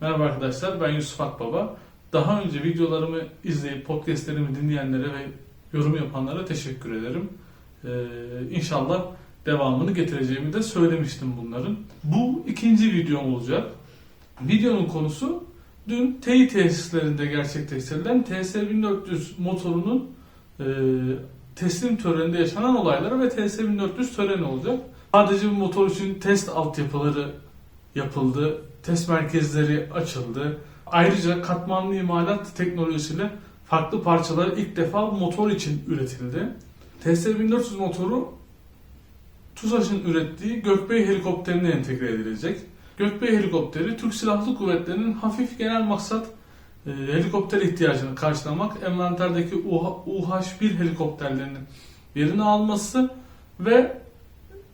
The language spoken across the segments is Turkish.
Merhaba arkadaşlar, ben Yusuf Akbaba. Daha önce videolarımı izleyip podcastlerimi dinleyenlere ve yorum yapanlara teşekkür ederim. Ee, inşallah devamını getireceğimi de söylemiştim bunların. Bu ikinci videom olacak. Videonun konusu dün TEİ tesislerinde gerçekleştirilen TS1400 motorunun e, teslim töreninde yaşanan olayları ve TS1400 töreni olacak. Sadece bu motor için test altyapıları yapıldı, test merkezleri açıldı. Ayrıca katmanlı imalat teknolojisiyle farklı parçalar ilk defa motor için üretildi. TS1400 motoru TUSAŞ'ın ürettiği Gökbey helikopterine entegre edilecek. Gökbey helikopteri Türk Silahlı Kuvvetleri'nin hafif genel maksat e, helikopter ihtiyacını karşılamak, envanterdeki UH-1 helikopterlerinin yerini alması ve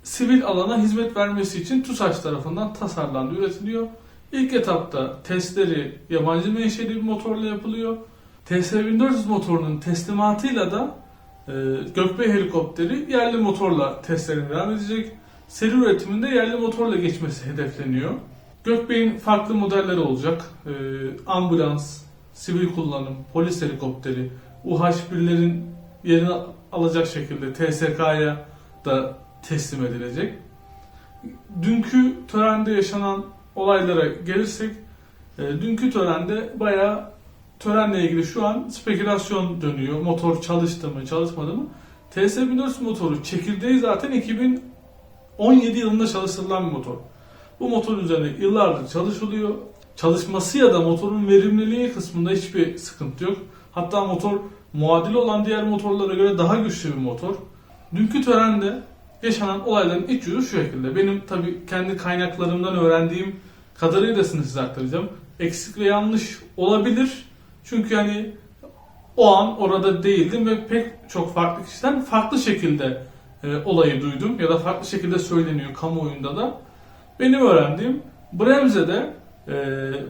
sivil alana hizmet vermesi için TUSAŞ tarafından tasarlandı, üretiliyor. İlk etapta testleri yabancı menşeli bir motorla yapılıyor. TS1400 motorunun teslimatıyla da e, Gökbey helikopteri yerli motorla testlerine devam edecek. Seri üretiminde yerli motorla geçmesi hedefleniyor. Gökbey'in farklı modelleri olacak. E, ambulans, sivil kullanım, polis helikopteri, UH-1'lerin yerini alacak şekilde TSK'ya da teslim edilecek. Dünkü törende yaşanan olaylara gelirsek, e, dünkü törende bayağı törenle ilgili şu an spekülasyon dönüyor. Motor çalıştı mı, çalışmadı mı? TS1400 motoru çekirdeği zaten 2017 yılında çalıştırılan bir motor. Bu motor üzerine yıllardır çalışılıyor. Çalışması ya da motorun verimliliği kısmında hiçbir sıkıntı yok. Hatta motor muadil olan diğer motorlara göre daha güçlü bir motor. Dünkü törende yaşanan olayların iç yüzü şu şekilde. Benim tabii kendi kaynaklarımdan öğrendiğim kadarıyla size aktaracağım. Eksik ve yanlış olabilir. Çünkü hani o an orada değildim ve pek çok farklı kişiden farklı şekilde e, olayı duydum ya da farklı şekilde söyleniyor kamuoyunda da. Benim öğrendiğim Bremze'de e,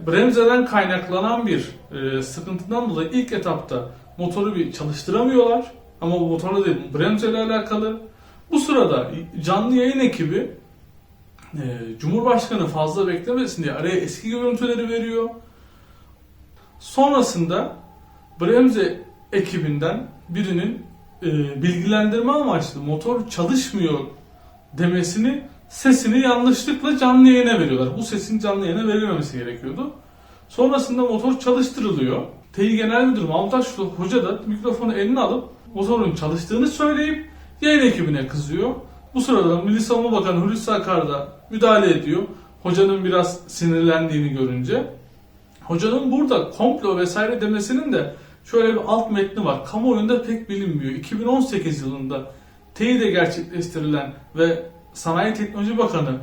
Bremze'den kaynaklanan bir e, sıkıntıdan dolayı ilk etapta motoru bir çalıştıramıyorlar. Ama bu motorla değil, Bremze ile alakalı. Bu sırada canlı yayın ekibi e, Cumhurbaşkanı fazla beklemesin diye araya eski görüntüleri veriyor. Sonrasında Bremze ekibinden birinin e, bilgilendirme amaçlı motor çalışmıyor demesini sesini yanlışlıkla canlı yayına veriyorlar. Bu sesin canlı yayına verilmemesi gerekiyordu. Sonrasında motor çalıştırılıyor. TEİ Genel Müdürü Mahmut Hoca da mikrofonu eline alıp motorun çalıştığını söyleyip yayın ekibine kızıyor. Bu sırada Milli Savunma Bakanı Hulusi Akar da müdahale ediyor. Hocanın biraz sinirlendiğini görünce. Hocanın burada komplo vesaire demesinin de şöyle bir alt metni var. Kamuoyunda pek bilinmiyor. 2018 yılında TEİ'de gerçekleştirilen ve Sanayi Teknoloji Bakanı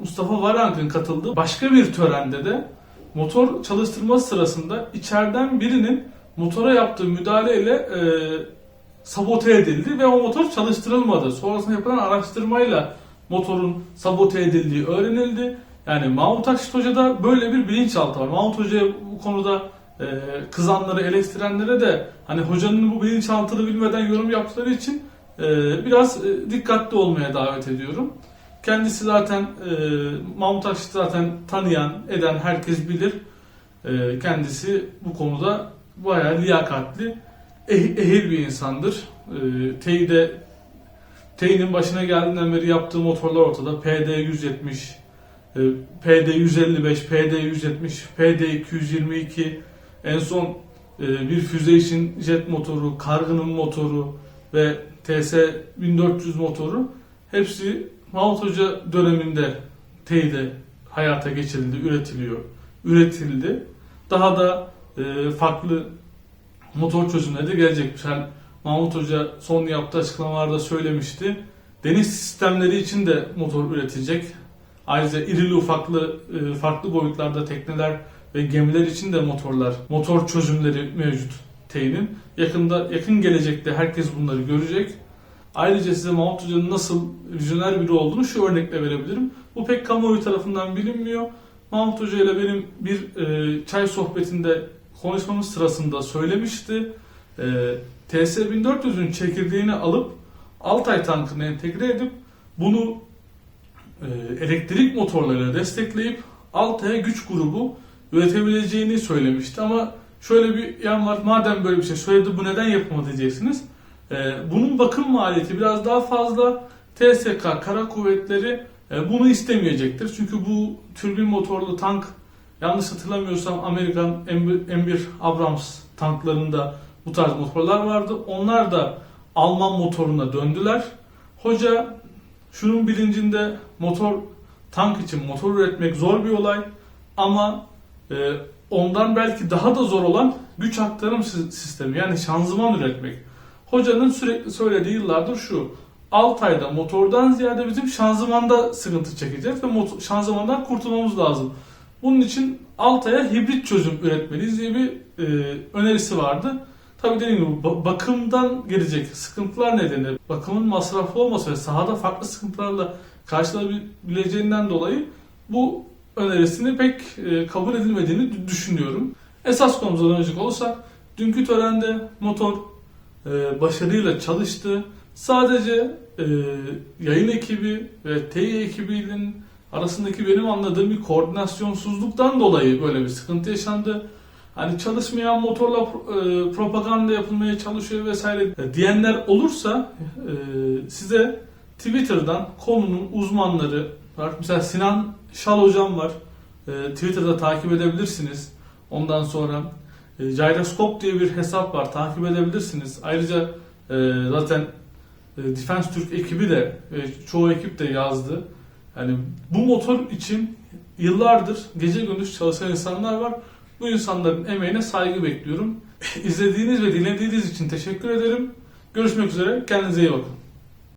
Mustafa Varank'ın katıldığı başka bir törende de motor çalıştırma sırasında içeriden birinin motora yaptığı müdahaleyle e, sabote edildi ve o motor çalıştırılmadı. Sonrasında yapılan araştırmayla motorun sabote edildiği öğrenildi. Yani Mahmut Akşit Hoca'da böyle bir bilinçaltı var. Mahmut Hoca'ya bu konuda e, kızanları, eleştirenlere de hani hocanın bu bilinçaltını bilmeden yorum yaptıkları için e, biraz e, dikkatli olmaya davet ediyorum. Kendisi zaten e, Mahmut Akşit zaten tanıyan, eden herkes bilir. E, kendisi bu konuda bayağı liyakatli, eh- ehil bir insandır. E, TEİ'de TEİ'nin başına geldiğinden beri yaptığı motorlar ortada. PD 170, e, PD 155, PD 170, PD 222, en son e, bir füze için jet motoru, kargının motoru ve TS 1400 motoru hepsi Mahmut Hoca döneminde TEİ'de hayata geçirildi, üretiliyor, üretildi. Daha da e, farklı motor çözümleri de gelecekmiş. Yani Mahmut Hoca son yaptığı açıklamalarda söylemişti. Deniz sistemleri için de motor üretecek. Ayrıca irili ufaklı e, farklı boyutlarda tekneler ve gemiler için de motorlar, motor çözümleri mevcut TEİ'nin. Yakında yakın gelecekte herkes bunları görecek. Ayrıca size Mahmut Hoca'nın nasıl vizyoner biri olduğunu şu örnekle verebilirim. Bu pek kamuoyu tarafından bilinmiyor. Mahmut Hoca ile benim bir e, çay sohbetinde konuşmamız sırasında söylemişti. E, TS1400'ün çekirdeğini alıp Altay tankına entegre edip bunu e, elektrik motorlarıyla destekleyip Altay'a güç grubu üretebileceğini söylemişti ama şöyle bir yan var. Madem böyle bir şey söyledi bu neden yapılmadı diyeceksiniz. Ee, bunun bakım maliyeti biraz daha fazla. TSK Kara Kuvvetleri e, bunu istemeyecektir. Çünkü bu türbin motorlu tank yanlış hatırlamıyorsam Amerikan M1 Abrams tanklarında bu tarz motorlar vardı. Onlar da Alman motoruna döndüler. Hoca şunun bilincinde motor tank için motor üretmek zor bir olay ama e, ondan belki daha da zor olan güç aktarım si- sistemi yani şanzıman üretmek. Hocanın sürekli söylediği yıllardır şu. Altay'da motordan ziyade bizim şanzımanda sıkıntı çekeceğiz ve şanzımandan kurtulmamız lazım. Bunun için Altay'a hibrit çözüm üretmeliyiz diye bir e, önerisi vardı. Tabii dediğim gibi ba- bakımdan gelecek sıkıntılar nedeniyle bakımın masraflı olması ve sahada farklı sıkıntılarla karşılayabileceğinden dolayı bu önerisini pek e, kabul edilmediğini dü- düşünüyorum. Esas konumuza dönecek olursak dünkü törende motor e, başarıyla çalıştı. Sadece e, yayın ekibi ve Tİ ekibinin arasındaki benim anladığım bir koordinasyonsuzluktan dolayı böyle bir sıkıntı yaşandı. Hani çalışmayan motorla e, propaganda yapılmaya çalışıyor vesaire e, diyenler olursa e, size Twitter'dan konunun uzmanları var. Mesela Sinan Şal hocam var. E, Twitter'da takip edebilirsiniz. Ondan sonra e, Gyroscope diye bir hesap var. Takip edebilirsiniz. Ayrıca e, zaten e, Defense Türk ekibi de ve çoğu ekip de yazdı. Yani bu motor için yıllardır gece gündüz çalışan insanlar var. Bu insanların emeğine saygı bekliyorum. İzlediğiniz ve dinlediğiniz için teşekkür ederim. Görüşmek üzere. Kendinize iyi bakın.